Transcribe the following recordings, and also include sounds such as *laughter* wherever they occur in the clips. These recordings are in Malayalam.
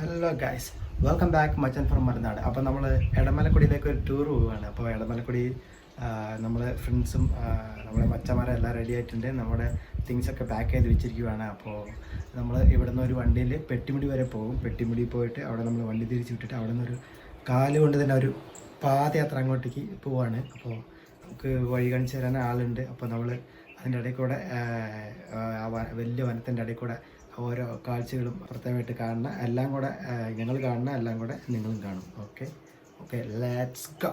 ഹലോ ഗായ്സ് വെൽക്കം ബാക്ക് മച്ചൻ ഫ്രം മറുനാട് അപ്പോൾ നമ്മൾ എടമലക്കുടിയിലേക്ക് ഒരു ടൂർ പോവുകയാണ്. അപ്പോൾ എടമലക്കുടി നമ്മൾ ഫ്രണ്ട്സും നമ്മുടെ മച്ചന്മാരെ എല്ലാം റെഡി ആയിട്ടുണ്ട്. നമ്മുടെ തിങ്സ് ഒക്കെ പാക്ക് ചെയ്ത് വെച്ചിരിക്കുവാണ്. അപ്പോൾ നമ്മൾ ഇവിടെ നിന്ന് ഒരു വണ്ടിയിൽ പെട്ടിമുടി വരെ പോകും. പെട്ടിമുടി പോയിട്ട് അവിടെ നമ്മൾ വണ്ടി തിരിച്ച് വിട്ടിട്ട് അവിടെ നിന്നൊരു കാൽ കൊണ്ട് തന്നെ ഒരു പാദയാത്ര അങ്ങോട്ടേക്ക് പോവാണ്. അപ്പോൾ നമുക്ക് വഴി കാണിച്ചു തരാൻ ആളുണ്ട്. അപ്പോൾ നമ്മൾ അതിന്റെ ഇടയിൽ കൂടെ വലിയ വനത്തിന്റെ ഇടയിൽ കൂടെ ഓരോ കാഴ്ചകളും പ്രത്യേകമായിട്ട് കാണണം എല്ലാം കൂടെ ഞങ്ങൾ കാണണം എല്ലാം കൂടെ നിങ്ങളും കാണും. ഓക്കെ ഓക്കെ ലെറ്റ്സ് ഗോ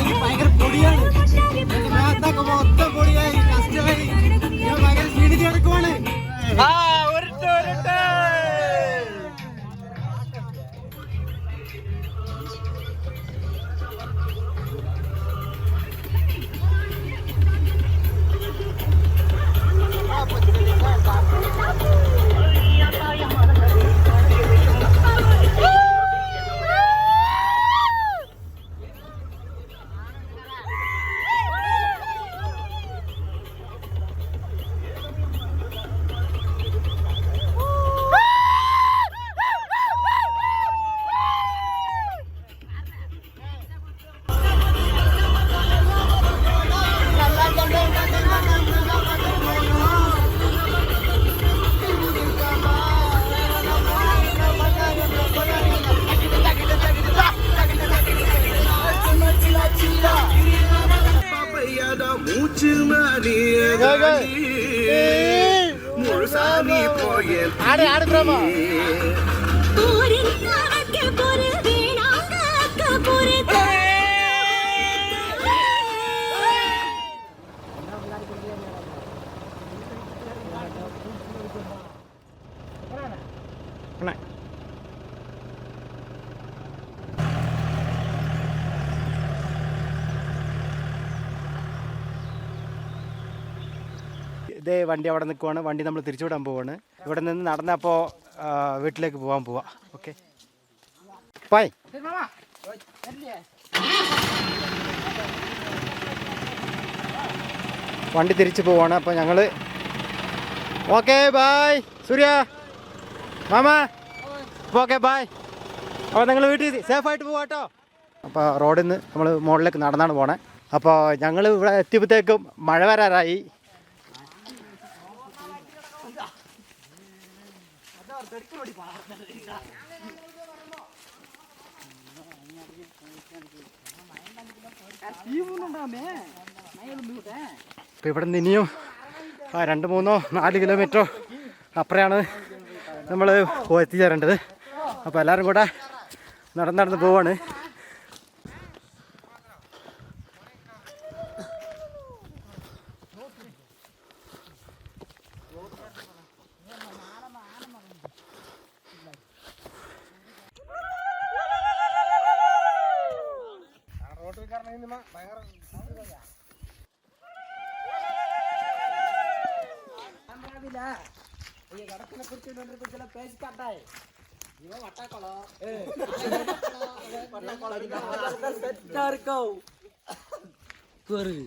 വണ്ടി അവിടെ നിൽക്കുവാണ്. വണ്ടി നമ്മൾ തിരിച്ചുവിടാൻ പോവാണ്. ഇവിടെ നിന്ന് നടന്നപ്പോൾ വീട്ടിലേക്ക് പോകാൻ പോവാ. ഓക്കെ ബൈ വണ്ടി തിരിച്ചു പോവാണ്. അപ്പോൾ ഞങ്ങൾ ഓക്കെ ബായ് സൂര്യ. മാമ. ഓക്കെ ബായ് അപ്പോൾ നിങ്ങൾ വീട്ടിൽ സേഫായിട്ട് പോവാട്ടോ അപ്പോൾ റോഡിൽ നിന്ന് നമ്മൾ മുകളിലേക്ക് നടന്നാണ് പോണേ. അപ്പോൾ ഞങ്ങൾ ഇവിടെ എത്തിയപ്പോഴത്തേക്കും മഴ വരാറായി. അപ്പോൾ ഇവിടെ നിന്ന് ഇനിയും രണ്ട് മൂന്നോ നാല് കിലോമീറ്ററോ അപ്പുറയാണ് നമ്മൾ എത്തിച്ചേരേണ്ടത് അപ്പോൾ എല്ലാവരും കൂടെ നടന്ന് നടന്ന് പോവാണ്.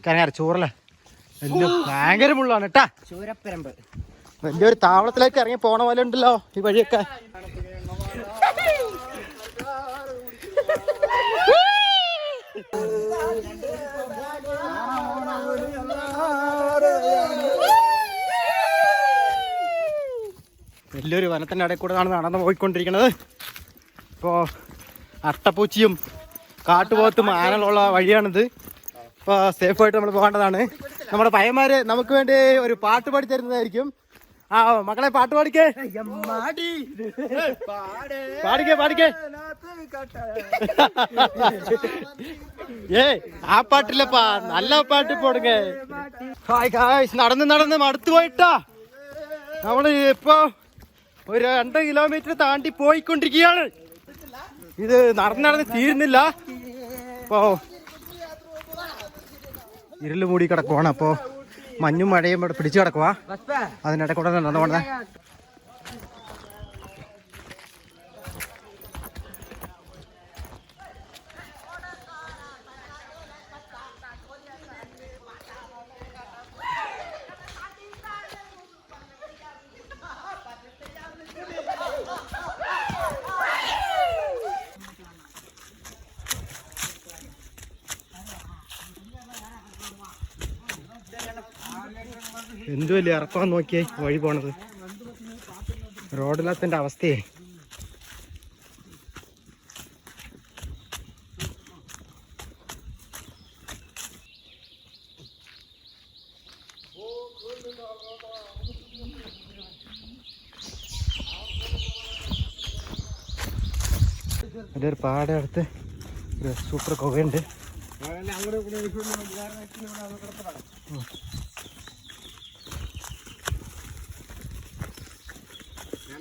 കരങ്ങാര ചോറല്ലേ? വലിയ ഭയങ്കര മുള്ളാണ് കേട്ടാ. ചൂരപ്പരമ്പ്. വലിയൊരു താവളത്തിലേക്ക് ഇറങ്ങി പോണ പോലെ ഉണ്ടല്ലോ ഈ വഴിയൊക്കെ. വലിയൊരു വനത്തിന്റെ ഇടയിൽ കൂടെ നടന്ന് നടന്ന് പോയിക്കൊണ്ടിരിക്കുന്നത്. ഇപ്പോൾ അട്ടപ്പൂച്ചിയും കാട്ടുപോത്തും ആനകളുള്ള വഴിയാണിത്. ഇപ്പോൾ സേഫായിട്ട് നമ്മൾ പോകേണ്ടതാണ്. നമ്മുടെ പയ്യന്മാർ നമുക്ക് വേണ്ടി ഒരു പാട്ട് പാടി തരുന്നതായിരിക്കും ആ മക്കളെ പാട്ട് പാടിക്കേ. പാടിക്കേ പാടിക്കേ. *laughs* ഏ ആ പാട്ടില്ലപ്പാ. നല്ല പാട്ട് പോടുങ്ങേ. ഹായ് നടന്ന് നടന്ന് മടുത്തു പോയിട്ടാ. നമ്മൾ ഇപ്പൊ ഒരു രണ്ട് കിലോമീറ്റർ താണ്ടി പോയിക്കൊണ്ടിരിക്കുകയാണ്. ഇത് നടന്ന് നടന്ന് തീരുന്നില്ല. അപ്പോ ഇരുൾ മൂടി കിടക്കുവാണ്. അപ്പോ മഞ്ഞും മഴയും പിടിച്ചു കിടക്കുവാ. അതിനിടെ കൂടെ നടന്നു പോണേ എന്ത് വലിയ ഇറക്കാൻ നോക്കിയേ വഴി പോണത്. റോഡിലത്തിന്റെ അവസ്ഥയെ. അതിന്റെ ഒരു പാടെ അടുത്ത് സൂപ്പർ കുകയുണ്ട്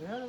வேணும்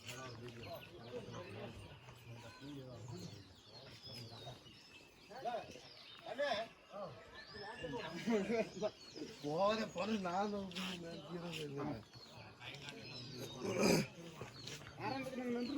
போகிற பொருள் நான் ஆரம்பத்தில் நன்றி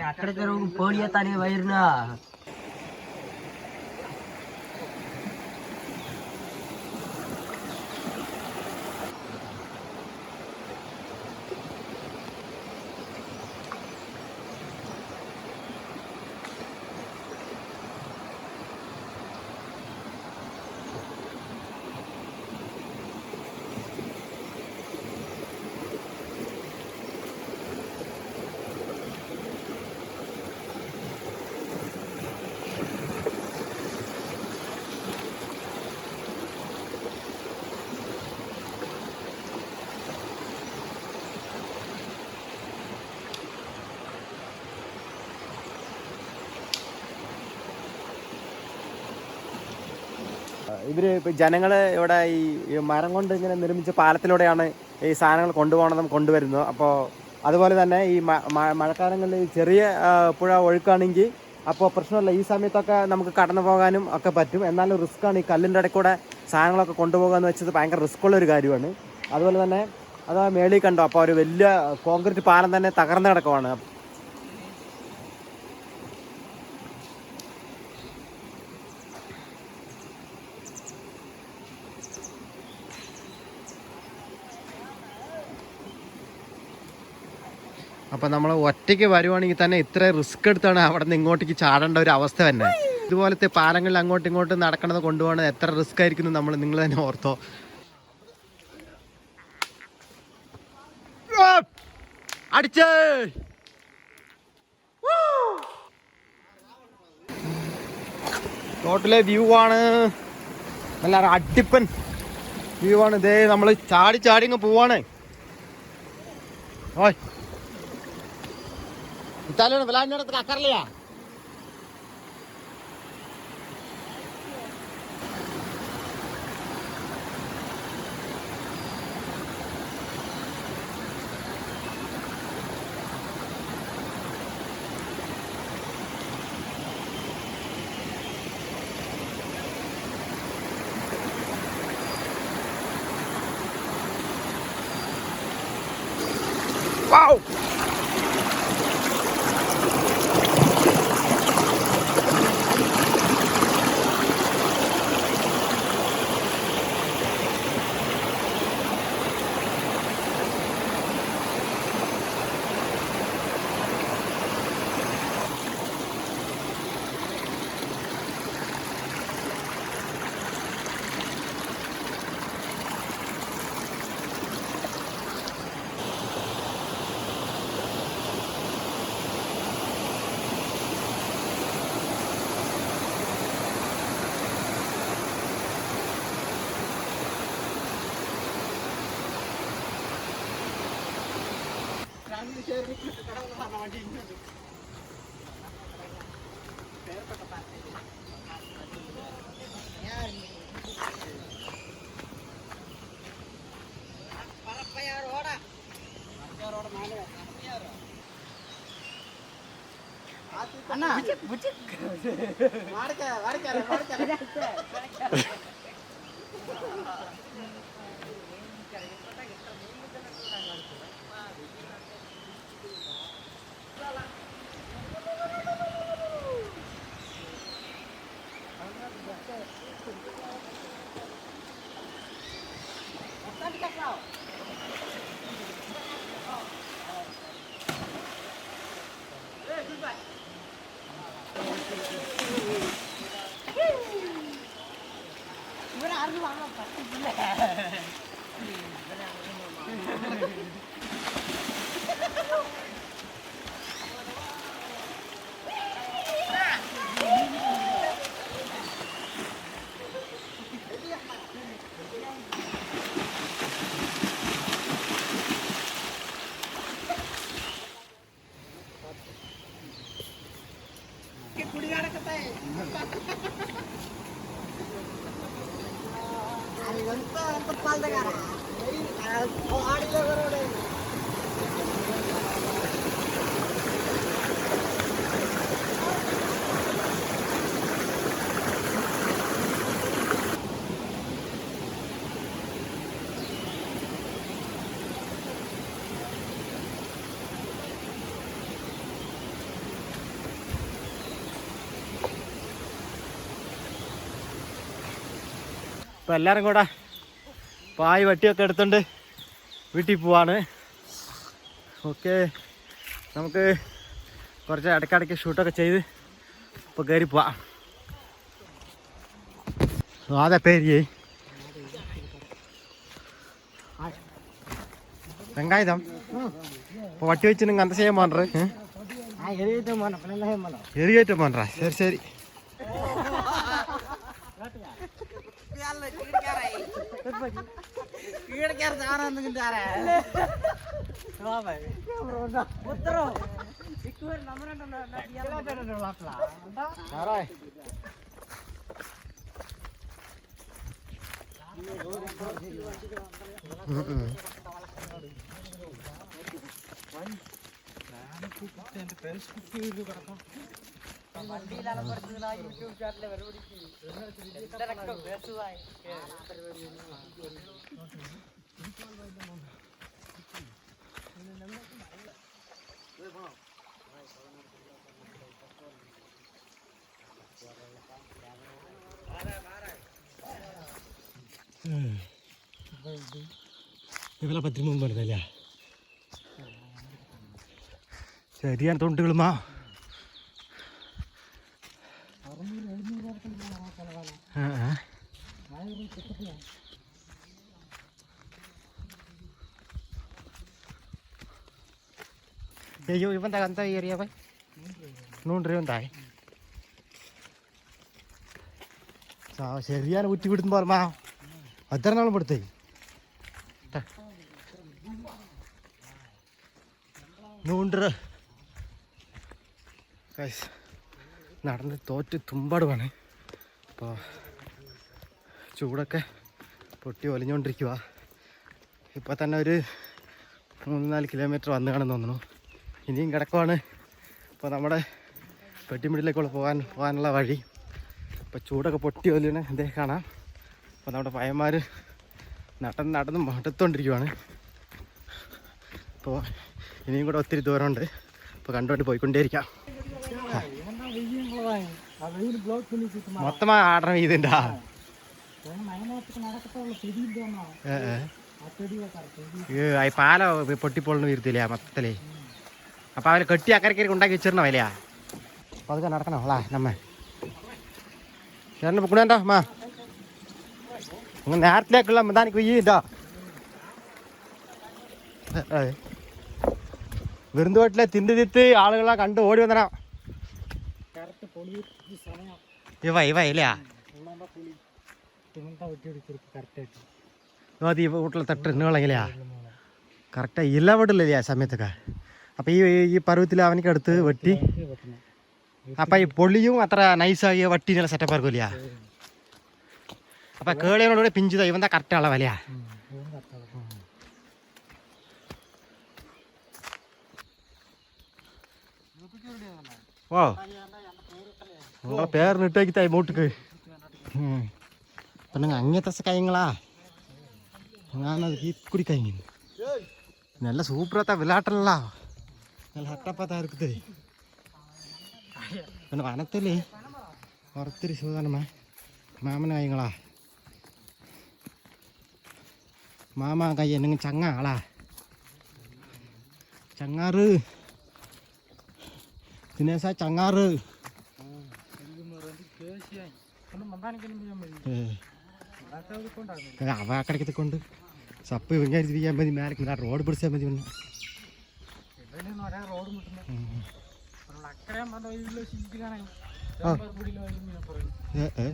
આપણે કરવું પડી હતા ને વાયરના. ഇപ്പൊ ജനങ്ങൾ ഇവിടെ ഈ മരം കൊണ്ട് ഇങ്ങനെ നിർമ്മിച്ച പാലത്തിലൂടെയാണ് ഈ സാധനങ്ങൾ കൊണ്ടുപോകണതും കൊണ്ടുവരുന്നത്. അപ്പോൾ അതുപോലെ തന്നെ ഈ മഴക്കാലങ്ങളിൽ ചെറിയ പുഴ ഒഴുക്കാണെങ്കിൽ അപ്പോൾ പ്രശ്നമില്ല. ഈ സമയത്തൊക്കെ നമുക്ക് കടന്നു പോകാനും ഒക്കെ പറ്റും. എന്നാലും റിസ്ക് ആണ് ഈ കല്ലിന്റെ ഇടയ്ക്കൂടെ കൂടെ സാധനങ്ങളൊക്കെ കൊണ്ടുപോകുക എന്ന് വെച്ചത് ഭയങ്കര റിസ്ക് ഉള്ള ഒരു കാര്യമാണ്. അതുപോലെ തന്നെ അത് മേളിൽ കണ്ടോ അപ്പോൾ ഒരു വലിയ കോൺക്രീറ്റ് പാലം തന്നെ തകർന്നു കിടക്കുവാണ്. അപ്പം നമ്മൾ ഒറ്റയ്ക്ക് വരുവാണെങ്കിൽ തന്നെ ഇത്ര റിസ്ക് എടുത്താണ് അവിടെ നിന്ന് ഇങ്ങോട്ടേക്ക് ചാടേണ്ട ഒരു അവസ്ഥ തന്നെ. ഇതുപോലത്തെ പാലങ്ങളിൽ അങ്ങോട്ടും ഇങ്ങോട്ടും നടക്കണത് കൊണ്ടുപോകണത് എത്ര റിസ്ക് ആയിരിക്കും നമ്മൾ നിങ്ങൾ തന്നെ ഓർത്തോ. അടിച്ചേ! റോട്ടിലെ വ്യൂ ആണ്. നല്ല അടിപ്പൻ വ്യൂ ആണ്. ഇതേ നമ്മൾ ചാടി ചാടി ഇങ്ങ് പോവാണ്. ഓയ്. ഇത്താലോണ് വിലാഞ്ഞിടത്ത് കക്കറില്ലയാ Wow! அண்ணா. வாடகை வாடகை வாடகை അപ്പോൾ എല്ലാവരും കൂടെ പായ് വട്ടിയൊക്കെ എടുത്തുകൊണ്ട് വീട്ടിൽ പോവാണ് ഓക്കെ നമുക്ക് കുറച്ച് ഇടയ്ക്കിടയ്ക്ക് ഷൂട്ടൊക്കെ ചെയ്ത് ഇപ്പോൾ കയറി പോവാം അതെ പേര് வெங்காயம் இப்போ வட்டி வச்சு நீங்கள் அந்த செய்ய மாட்டேன் எரிகேற்றம் பண்ணுறா சரி சரி കീഴടക്കാർ ആരാന്നെങ്കിലും ഉത്തരവ് ഫ്രണ്ട്സ് കുക്ക് ചെയ്ത് കിടക്കാം ഉം ഉം. ഇവളെ പത്തിന് മുമ്പ് പറഞ്ഞല്ല ശരിയാണ് തൊണ്ടുകളുമാ അയ്യോ ഇവൻ എന്താ കയറിയവൻ നൂറ് രൂപ എന്തായി ശരിയാണ് കുറ്റി വിടുന്ന പറഞ്ഞാ അത്ര നാളും പെടുത്തേ നൂണ്ടർ നടന്ന് തോറ്റ് തുമ്പാടുവാണ് അപ്പോൾ ചൂടൊക്കെ പൊട്ടി ഒലിഞ്ഞുകൊണ്ടിരിക്കുക ഇപ്പോൾ തന്നെ ഒരു മൂന്ന് നാല് കിലോമീറ്റർ വന്നു കാണുന്നു തോന്നുന്നു. ഇനിയും കിടക്കുവാണ്. ഇപ്പോൾ നമ്മുടെ പെട്ടിമിടിലേക്കുള്ള പോകാൻ പോകാനുള്ള വഴി. ഇപ്പോൾ ചൂടൊക്കെ പൊട്ടി ഒലിയണ എന്തേ കാണാം. അപ്പോൾ നമ്മുടെ പയ്യന്മാർ നടന്ന് നടന്ന് മടുത്തോണ്ടിരിക്കുവാണ്. അപ്പോൾ ഇനിയും കൂടെ ഒത്തിരി ദൂരമുണ്ട്. അപ്പോൾ കണ്ടുകൊണ്ട് പോയിക്കൊണ്ടേയിരിക്കാം. മൊത്തമായി ആടണം ഇതിന്റെ ഈ പാല പൊട്ടിപ്പോളിന് വരുത്തില്ലേ മൊത്തത്തിലേ അപ്പൊ അവർ കെട്ടി അക്കരക്കരി ഉണ്ടാക്കി വെച്ചിരുന്ന വിലയാ? അപ്പൊ അതൊക്കെ നടക്കണോ. അളാ നമ്മ. ചേട്ടന് പൊക്കണേണ്ടോ മാ നേരത്തിലേക്കുള്ള മതാനിക്ക് വീണ്ടോ വിരുന്നുവീട്ടിലെ തിണ്ട് തിത്ത് ആളുകളെ കണ്ട് ഓടി വന്നടാ ഇവ ഇവ ഇല്ലയാ അത് ഈ വീട്ടിലെ തട്ട് നീളങ്ങിലെയാ കറക്റ്റായി ഇല്ല വിടില്ലേ ആ സമയത്തൊക്കെ. അപ്പം ഈ ഈ പരുവത്തിൽ അവനക്ക് അടുത്ത് വെട്ടി. അപ്പം ഈ പൊള്ളിയും അത്ര നൈസായി വട്ടി നല്ല സെറ്റപ്പ് ആർക്കില്ല അപ്പം കേളിയോട് പിഞ്ചുതാ ഇവന്താ കറക്റ്റ് വിലയാ. വാ. നിങ്ങളെ penengangnya tak sekayang lah. Pengana lagi kuri kain Nela tak belatan lah. Nela apa patah harga tadi Penuh anak tuh li Orang tiri sultan mah Mama nengah lah? Mama kaya nengah canga lah. Canga re. Dina saya canga re. കൊണ്ട് സപ്പ് പിന്നെ ഏ, ഏ.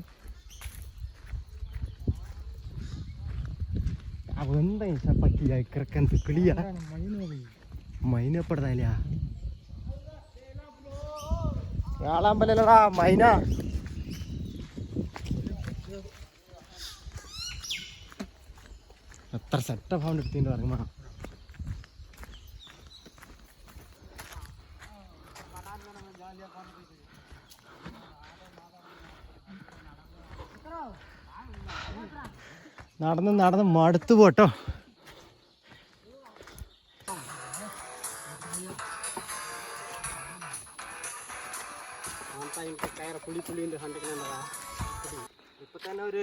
അതെന്താ പറ്റിയ ഇക്കറക്കൻ കിളിയ? മൈനപ്പെടുന്നില്ല വേളാമ്പലല്ലടാ മൈന. എത്ര സെറ്റപ്പ് ആവുണ്ട് എടുത്തിട്ട് ഇറങ്ങുമ്പോ നടന്ന് നടന്ന് മടുത്തു പോട്ടോ. പുളി പുളിന്റെ കണ്ടിട്ടുള്ളതാ ഇപ്പൊ തന്നെ ഒരു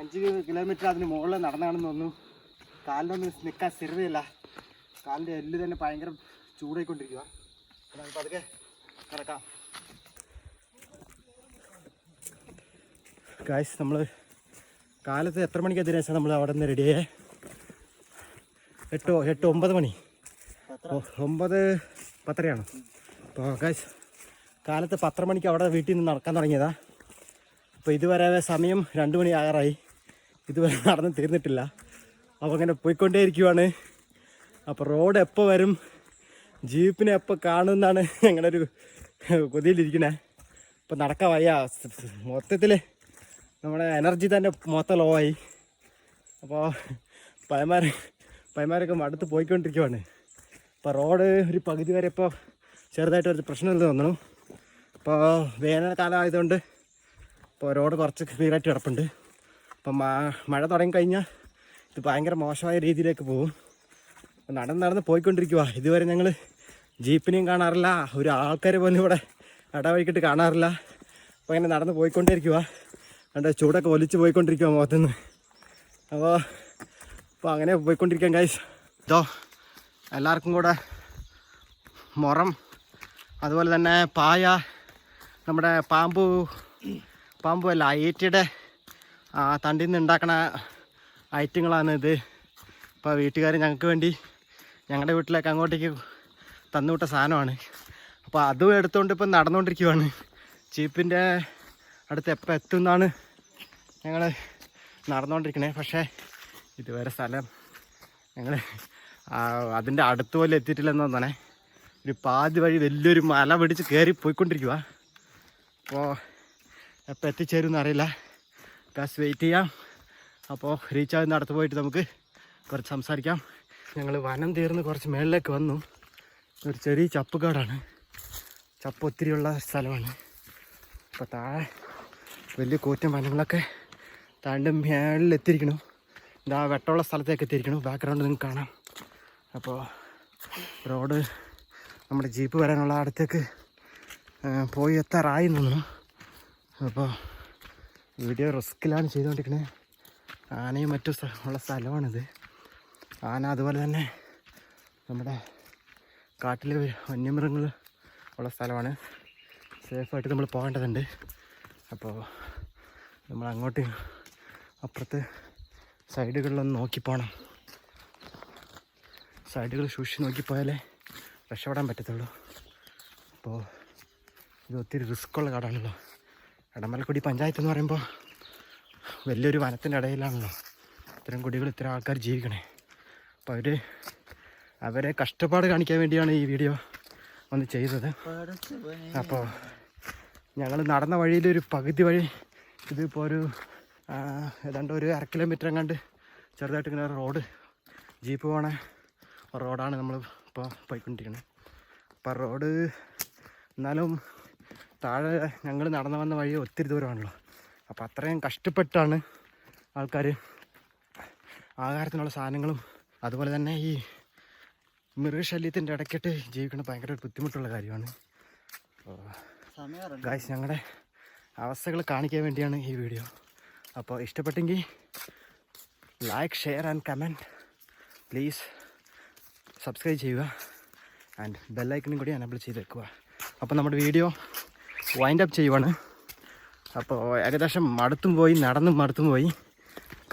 അഞ്ച് കിലോമീറ്റർ അതിന് മുകളിൽ നടന്നാണെന്ന് തോന്നുന്നു. കാലിനൊന്നും നിൽക്കാൻ സ്ഥിരതയില്ല. കാലിന്റെ എല്ല് തന്നെ ഭയങ്കര ചൂടായിക്കൊണ്ടിരിക്കുക നമുക്ക് പതുക്കെ കിടക്കാം കാശ് നമ്മൾ കാലത്ത് എത്ര മണിക്ക് ദിനേശം നമ്മൾ അവിടെ നിന്ന് റെഡിയായേ എട്ടോ എട്ട് ഒമ്പത് മണി. ഒമ്പത് പത്തരയാണ്? അപ്പോൾ കാശ് കാലത്ത് പത്തര മണിക്ക് അവിടെ വീട്ടിൽ നിന്ന് നടക്കാൻ തുടങ്ങിയതാ. അപ്പോൾ ഇതുവരെ സമയം രണ്ട് മണി ആറായി. ഇതുവരെ നടന്ന് തീർന്നിട്ടില്ല. അപ്പോൾ അങ്ങനെ പോയിക്കൊണ്ടേയിരിക്കുവാണ്. അപ്പോൾ റോഡ് എപ്പോൾ വരും? ജീപ്പിനെ എപ്പോൾ കാണുമെന്നാണ് ഞങ്ങളുടെ ഒരു കൊതിയിലിരിക്കുന്നത് അപ്പോൾ നടക്കാൻ വയ്യ. മൊത്തത്തിൽ നമ്മുടെ എനർജി തന്നെ മൊത്തം ലോ ആയി. അപ്പോൾ പയമാർ പയമാരൊക്കെ അടുത്ത് പോയിക്കൊണ്ടിരിക്കുവാണ്. അപ്പോൾ റോഡ് ഒരു പകുതി വരെ ഇപ്പോൾ ചെറുതായിട്ട് ഒരു പ്രശ്നമില്ല തോന്നുന്നു. അപ്പോൾ വേനൽക്കാലം ആയതുകൊണ്ട് ഇപ്പോൾ റോഡ് കുറച്ച് ക്ലിയറായിട്ട് കിടപ്പുണ്ട്. അപ്പം മഴ തുടങ്ങിക്കഴിഞ്ഞാൽ ഇത് ഭയങ്കര മോശമായ രീതിയിലേക്ക് പോകും. നടന്ന് നടന്ന് പോയിക്കൊണ്ടിരിക്കുക ഇതുവരെ ഞങ്ങൾ ജീപ്പിനെയും കാണാറില്ല. ഒരു ആൾക്കാർ പോലും ഇവിടെ ഇടവഴിക്കിട്ട് കാണാറില്ല. അപ്പോൾ ഇങ്ങനെ നടന്ന് പോയിക്കൊണ്ടിരിക്കുക കണ്ട ചൂടൊക്കെ ഒലിച്ച് പോയിക്കൊണ്ടിരിക്കുക മുഖത്തുനിന്ന്. അപ്പോൾ അപ്പോൾ അങ്ങനെ പോയിക്കൊണ്ടിരിക്കാം ഗൈസ് ഇതോ എല്ലാവർക്കും കൂടെ മുറം അതുപോലെ തന്നെ പായ നമ്മുടെ പാമ്പു പാമ്പു അല്ല ഏറ്റിയുടെ തണ്ടിൽ നിന്ന് ഉണ്ടാക്കണ ഐറ്റങ്ങളാണ് ഇത്. ഇപ്പോൾ വീട്ടുകാർ ഞങ്ങൾക്ക് വേണ്ടി ഞങ്ങളുടെ വീട്ടിലേക്ക് അങ്ങോട്ടേക്ക് തന്നുവിട്ട സാധനമാണ്. അപ്പോൾ അതും എടുത്തുകൊണ്ട് ഇപ്പം നടന്നുകൊണ്ടിരിക്കുവാണ് ചീപ്പിന്റെ അടുത്ത് എപ്പോൾ എത്തും എന്നാണ് ഞങ്ങൾ നടന്നുകൊണ്ടിരിക്കണേ പക്ഷേ ഇതുവരെ സ്ഥലം ഞങ്ങൾ അതിന്റെ അടുത്ത് പോലെ എത്തിയിട്ടില്ലെന്ന് തോന്നണേ. ഒരു പാതി വഴി വലിയൊരു മല പിടിച്ച് കയറി പോയിക്കൊണ്ടിരിക്കുക അപ്പോൾ എപ്പോൾ എത്തിച്ചേരും അറിയില്ല. കാശ് വെയിറ്റ് ചെയ്യാം. അപ്പോൾ റീച്ച് ആകുന്ന അടുത്ത് പോയിട്ട് നമുക്ക് കുറച്ച് സംസാരിക്കാം. ഞങ്ങൾ വനം തീർന്ന് കുറച്ച് മേളിലേക്ക് വന്നു. ഒരു ചെറിയ ചപ്പുകാടാണ്. ചപ്പ് ഒത്തിരിയുള്ള സ്ഥലമാണ്. അപ്പോൾ താഴെ വലിയ കൂറ്റൻ വനങ്ങളൊക്കെ താണ്ട് മേളിൽ എത്തിയിരിക്കണു ഇതാ വെട്ടമുള്ള സ്ഥലത്തേക്ക് എത്തിയിരിക്കണു ബാക്ക്ഗ്രൗണ്ട് നിങ്ങൾക്ക് കാണാം. അപ്പോൾ റോഡ് നമ്മുടെ ജീപ്പ് വരാനുള്ള അടുത്തേക്ക് പോയി എത്താറായി തോന്നുന്നു. അപ്പോൾ വീഡിയോ റിസ്ക്കിലാണ് ചെയ്തുകൊണ്ടിരിക്കുന്നത് ആനയും മറ്റു ഉള്ള സ്ഥലമാണിത്. ആന അതുപോലെ തന്നെ നമ്മുടെ കാട്ടിൽ വന്യമൃഗങ്ങൾ ഉള്ള സ്ഥലമാണ്. സേഫായിട്ട് നമ്മൾ പോകേണ്ടതുണ്ട്. അപ്പോൾ നമ്മൾ അങ്ങോട്ട് അപ്പുറത്ത് സൈഡുകളിലൊന്ന് നോക്കി സൈഡുകൾ സൂക്ഷിച്ച് നോക്കിപ്പോയാലേ രക്ഷപ്പെടാൻ പറ്റത്തുള്ളൂ. അപ്പോൾ ഇത് ഒത്തിരി റിസ്ക്കുള്ള കാടാണല്ലോ. എടമലക്കുടി പഞ്ചായത്ത് എന്ന് പറയുമ്പോൾ വലിയൊരു വനത്തിന്റെ ഇടയിലാണല്ലോ. ഇത്തരം കുടികൾ ഇത്തരം ആൾക്കാർ ജീവിക്കണേ. അപ്പോൾ അവർ അവരെ കഷ്ടപ്പാട് കാണിക്കാൻ വേണ്ടിയാണ് ഈ വീഡിയോ ഒന്ന് ചെയ്തത്. അപ്പോൾ ഞങ്ങൾ നടന്ന വഴിയിൽ ഒരു പകുതി വഴി ഇതിപ്പോൾ ഒരു ഏതാണ്ട് ഒരു അര കിലോമീറ്റർ എങ്ങാണ്ട് ചെറുതായിട്ട് ഇങ്ങനെ റോഡ് ജീപ്പ് പോണ റോഡാണ് നമ്മൾ ഇപ്പോൾ പോയിക്കൊണ്ടിരിക്കുന്നത് അപ്പോൾ റോഡ് എന്നാലും താഴെ ഞങ്ങൾ നടന്നു വന്ന വഴി ഒത്തിരി ദൂരമാണല്ലോ. അപ്പോൾ അത്രയും കഷ്ടപ്പെട്ടാണ് ആൾക്കാർ ആഹാരത്തിനുള്ള സാധനങ്ങളും അതുപോലെ തന്നെ ഈ മൃഗശല്യത്തിന്റെ ഇടയ്ക്കിട്ട് ജീവിക്കുന്നത് ഭയങ്കര ഒരു ബുദ്ധിമുട്ടുള്ള കാര്യമാണ്. ഗായ്സ് ഞങ്ങളുടെ അവസ്ഥകൾ കാണിക്കാൻ വേണ്ടിയാണ് ഈ വീഡിയോ. അപ്പോൾ ഇഷ്ടപ്പെട്ടെങ്കിൽ like share and comment please subscribe ചെയ്യുക. ആൻഡ് ബെല്ലൈക്കനും കൂടി എനബിൾ ചെയ്ത് വെക്കുക അപ്പോൾ നമ്മുടെ വീഡിയോ വൈൻഡ് അപ്പ് ചെയ്യുവാണ്. അപ്പോൾ ഏകദേശം മടുത്തും പോയി നടന്നും മടുത്തും പോയി.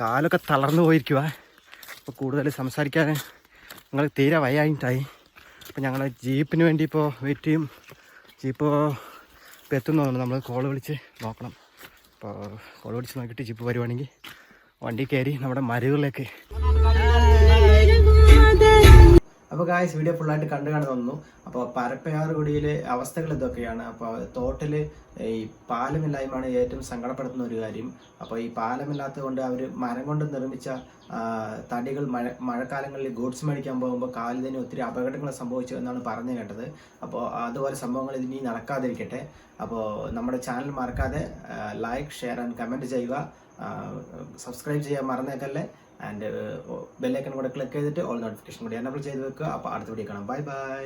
കാലൊക്കെ തളർന്നു പോയിരിക്കുക അപ്പോൾ കൂടുതൽ സംസാരിക്കാൻ ഞങ്ങൾ തീരെ വയ്യായിട്ടായി അപ്പോൾ ഞങ്ങൾ ജീപ്പിന് വേണ്ടി ഇപ്പോൾ വെയിറ്റ് ചെയ്യും. ജീപ്പ് ഇപ്പോൾ നമ്മൾ കോൾ വിളിച്ച് നോക്കണം. അപ്പോൾ കോൾ വിളിച്ച് നോക്കിയിട്ട് ജീപ്പ് വരുവാണെങ്കിൽ വണ്ടി കയറി നമ്മുടെ മരുകളിലേക്ക് അപ്പോൾ ഗായ്സ് വീഡിയോ ഫുള്ളായിട്ട് കണ്ടു കാണാൻ തോന്നുന്നു അപ്പോൾ പരപ്പയാറുകുടിയിലെ അവസ്ഥകൾ ഇതൊക്കെയാണ്. അപ്പോൾ തോട്ടിൽ ഈ പാലമില്ലായ്മയാണ് ഏറ്റവും സങ്കടപ്പെടുത്തുന്ന ഒരു കാര്യം. അപ്പോൾ ഈ പാലമില്ലാത്തത് കൊണ്ട് അവർ മരം കൊണ്ട് നിർമ്മിച്ച തടികൾ മഴ മഴക്കാലങ്ങളിൽ ഗൂഡ്സ് മേടിക്കാൻ പോകുമ്പോൾ കാലിന് ഒത്തിരി അപകടങ്ങൾ സംഭവിച്ചു എന്നാണ് പറഞ്ഞു കേട്ടത്. അപ്പോൾ അതുപോലെ സംഭവങ്ങൾ ഇനി നടക്കാതിരിക്കട്ടെ. അപ്പോൾ നമ്മുടെ ചാനൽ മറക്കാതെ ലൈക്ക് ഷെയർ ആൻഡ് കമന്റ് ചെയ്യുക. സബ്സ്ക്രൈബ് ചെയ്യാൻ മറന്നേക്കല്ലേ. ആൻഡ് ബെല്ലൈക്കൺ കൂടെ ക്ലിക്ക് ചെയ്തിട്ട് ഓൾ നോട്ടിഫിക്കേഷൻ കൂടി എനബിൾ ചെയ്ത് വെക്കുക. അപ്പോൾ അടുത്ത വീഡിയോ കാണാം. Bye bye